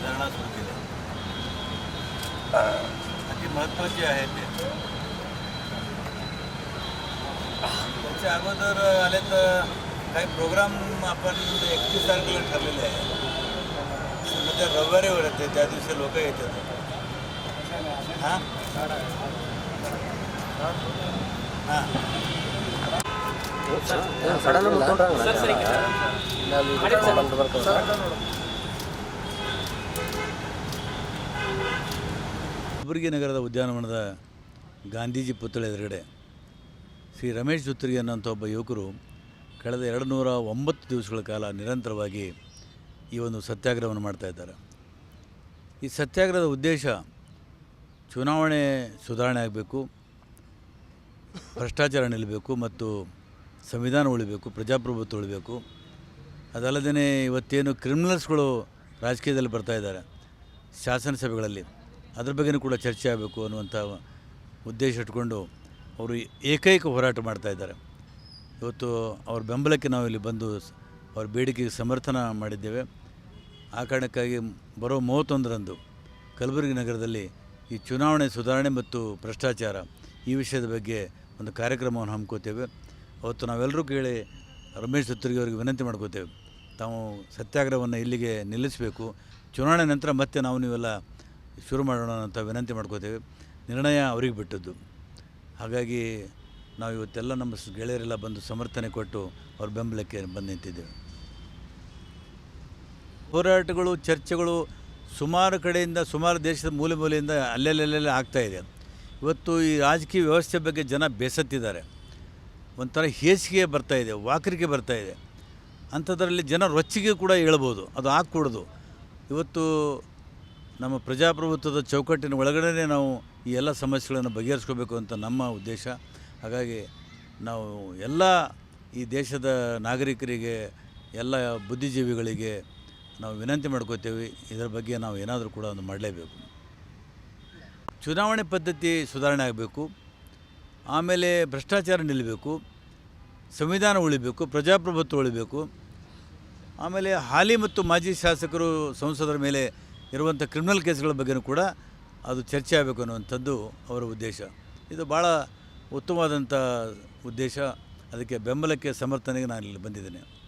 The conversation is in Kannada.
धरणा सुरू केले. अति महत्त्वाचे आहे ते. त्याच्या अगोदर आले तर काही प्रोग्राम आपण एकतीस तारखेला ठरलेले आहे. सध्या रविवारीवर येते त्या दिवशी लोक येतात. हां? हां. ಕಲಬುರಗಿ ನಗರದ ಉದ್ಯಾನವನದ ಗಾಂಧೀಜಿ ಪುತ್ಥಳಿ ಎದುರುಗಡೆ ಶ್ರೀ ರಮೇಶ್ ಜುತ್ರಿಗೆ ಅನ್ನೋಂಥ ಒಬ್ಬ ಯುವಕರು ಕಳೆದ ಎರಡು ನೂರ ಒಂಬತ್ತು ದಿವಸಗಳ ಕಾಲ ನಿರಂತರವಾಗಿ ಈ ಒಂದು ಸತ್ಯಾಗ್ರಹವನ್ನು ಮಾಡ್ತಾ ಇದ್ದಾರೆ. ಈ ಸತ್ಯಾಗ್ರಹದ ಉದ್ದೇಶ ಚುನಾವಣೆ ಸುಧಾರಣೆ ಆಗಬೇಕು, ಭ್ರಷ್ಟಾಚಾರ ನಿಲ್ಲಬೇಕು ಮತ್ತು ಸಂವಿಧಾನ ಉಳಿಬೇಕು, ಪ್ರಜಾಪ್ರಭುತ್ವ ಉಳಿಬೇಕು. ಅದಲ್ಲದೇ ಇವತ್ತೇನು ಕ್ರಿಮಿನಲ್ಸ್ಗಳು ರಾಜಕೀಯದಲ್ಲಿ ಬರ್ತಾ ಇದ್ದಾರೆ ಶಾಸನಸಭೆಗಳಲ್ಲಿ. ಅದ್ರ ಬಗ್ಗೆನೂ ಕೂಡ ಚರ್ಚೆ ಆಗಬೇಕು ಅನ್ನುವಂಥ ಉದ್ದೇಶ ಇಟ್ಕೊಂಡು ಅವರು ಏಕೈಕ ಹೋರಾಟ ಮಾಡ್ತಾ ಇದ್ದಾರೆ. ಇವತ್ತು ಅವ್ರ ಬೆಂಬಲಕ್ಕೆ ನಾವು ಇಲ್ಲಿ ಬಂದು ಅವ್ರ ಬೇಡಿಕೆಗೆ ಸಮರ್ಥನ ಮಾಡಿದ್ದೇವೆ. ಆ ಕಾರಣಕ್ಕಾಗಿ ಬರೋ ಮೂವತ್ತೊಂದರಂದು ಕಲಬುರಗಿ ನಗರದಲ್ಲಿ ಈ ಚುನಾವಣೆ ಸುಧಾರಣೆ ಮತ್ತು ಭ್ರಷ್ಟಾಚಾರ ಈ ವಿಷಯದ ಬಗ್ಗೆ ಒಂದು ಕಾರ್ಯಕ್ರಮವನ್ನು ಹಮ್ಮಿಕೋತೇವೆ ಅವತ್ತು ನಾವೆಲ್ಲರೂ ಕೇಳಿ ರಮೇಶ್ ಸುತ್ತೂರಿಗೆ ಅವರಿಗೆ ವಿನಂತಿ ಮಾಡ್ಕೋತೇವೆ. ತಾವು ಸತ್ಯಾಗ್ರಹವನ್ನು ಇಲ್ಲಿಗೆ ನಿಲ್ಲಿಸಬೇಕು. ಚುನಾವಣೆ ನಂತರ ಮತ್ತೆ ನಾವು ನೀವೆಲ್ಲ ಶುರು ಮಾಡೋಣ ಅಂತ ವಿನಂತಿ ಮಾಡ್ಕೋತೇವೆ. ನಿರ್ಣಯ ಅವರಿಗೆ ಬಿಟ್ಟದ್ದು. ಹಾಗಾಗಿ ನಾವು ಇವತ್ತೆಲ್ಲ ನಮ್ಮ ಗೆಳೆಯರೆಲ್ಲ ಬಂದು ಸಮರ್ಥನೆ ಕೊಟ್ಟು ಅವ್ರ ಬೆಂಬಲಕ್ಕೆ ಬಂದು ನಿಂತಿದ್ದೇವೆ. ಹೋರಾಟಗಳು, ಚರ್ಚೆಗಳು ಸುಮಾರು ಕಡೆಯಿಂದ, ಸುಮಾರು ದೇಶದ ಮೂಲೆ ಮೂಲೆಯಿಂದ ಅಲ್ಲೆಲ್ಲೆಲ್ಲೆಲ್ಲ ಆಗ್ತಾ ಇದೆ. ಇವತ್ತು ಈ ರಾಜಕೀಯ ವ್ಯವಸ್ಥೆ ಬಗ್ಗೆ ಜನ ಬೇಸತ್ತಿದ್ದಾರೆ. ಒಂಥರ ಹೇಸಿಗೆ ಬರ್ತಾ ಇದೆ, ವಾಕರಿಕೆ ಇದೆ. ಅಂಥದ್ರಲ್ಲಿ ಜನ ರೊಚ್ಚಿಗೆ ಕೂಡ ಹೇಳ್ಬೋದು, ಅದು ಆಗಕೂಡದು ಇವತ್ತು ನಮ್ಮ ಪ್ರಜಾಪ್ರಭುತ್ವದ ಚೌಕಟ್ಟಿನ ಒಳಗಡೆ ನಾವು ಈ ಎಲ್ಲ ಸಮಸ್ಯೆಗಳನ್ನು ಬಗೆಹರಿಸ್ಕೋಬೇಕು ಅಂತ ನಮ್ಮ ಉದ್ದೇಶ. ಹಾಗಾಗಿ ನಾವು ಎಲ್ಲ ಈ ದೇಶದ ನಾಗರಿಕರಿಗೆ, ಎಲ್ಲ ಬುದ್ಧಿಜೀವಿಗಳಿಗೆ ನಾವು ವಿನಂತಿ ಮಾಡ್ಕೋತೇವೆ. ಇದರ ಬಗ್ಗೆ ನಾವು ಏನಾದರೂ ಕೂಡ ಒಂದು ಮಾಡಲೇಬೇಕು. ಚುನಾವಣೆ ಪದ್ಧತಿ ಸುಧಾರಣೆ ಆಗಬೇಕು. ಆಮೇಲೆ ಭ್ರಷ್ಟಾಚಾರ ನಿಲ್ಲಬೇಕು, ಸಂವಿಧಾನ ಉಳಿಬೇಕು, ಪ್ರಜಾಪ್ರಭುತ್ವ ಉಳಿಬೇಕು. ಆಮೇಲೆ ಹಾಲಿ ಮತ್ತು ಮಾಜಿ ಶಾಸಕರು ಸಂಸದರ ಮೇಲೆ ಇರುವಂಥ ಕ್ರಿಮಿನಲ್ ಕೇಸ್ಗಳ ಬಗ್ಗೆನೂ ಕೂಡ ಅದು ಚರ್ಚೆ ಆಗಬೇಕು ಅನ್ನುವಂಥದ್ದು ಅವರ ಉದ್ದೇಶ. ಇದು ಭಾಳ ಉತ್ತಮವಾದಂಥ ಉದ್ದೇಶ. ಅದಕ್ಕೆ ಬೆಂಬಲಕ್ಕೆ ಸಮರ್ಥನೆಗೆ ನಾನು ಇಲ್ಲಿ ಬಂದಿದ್ದೇನೆ.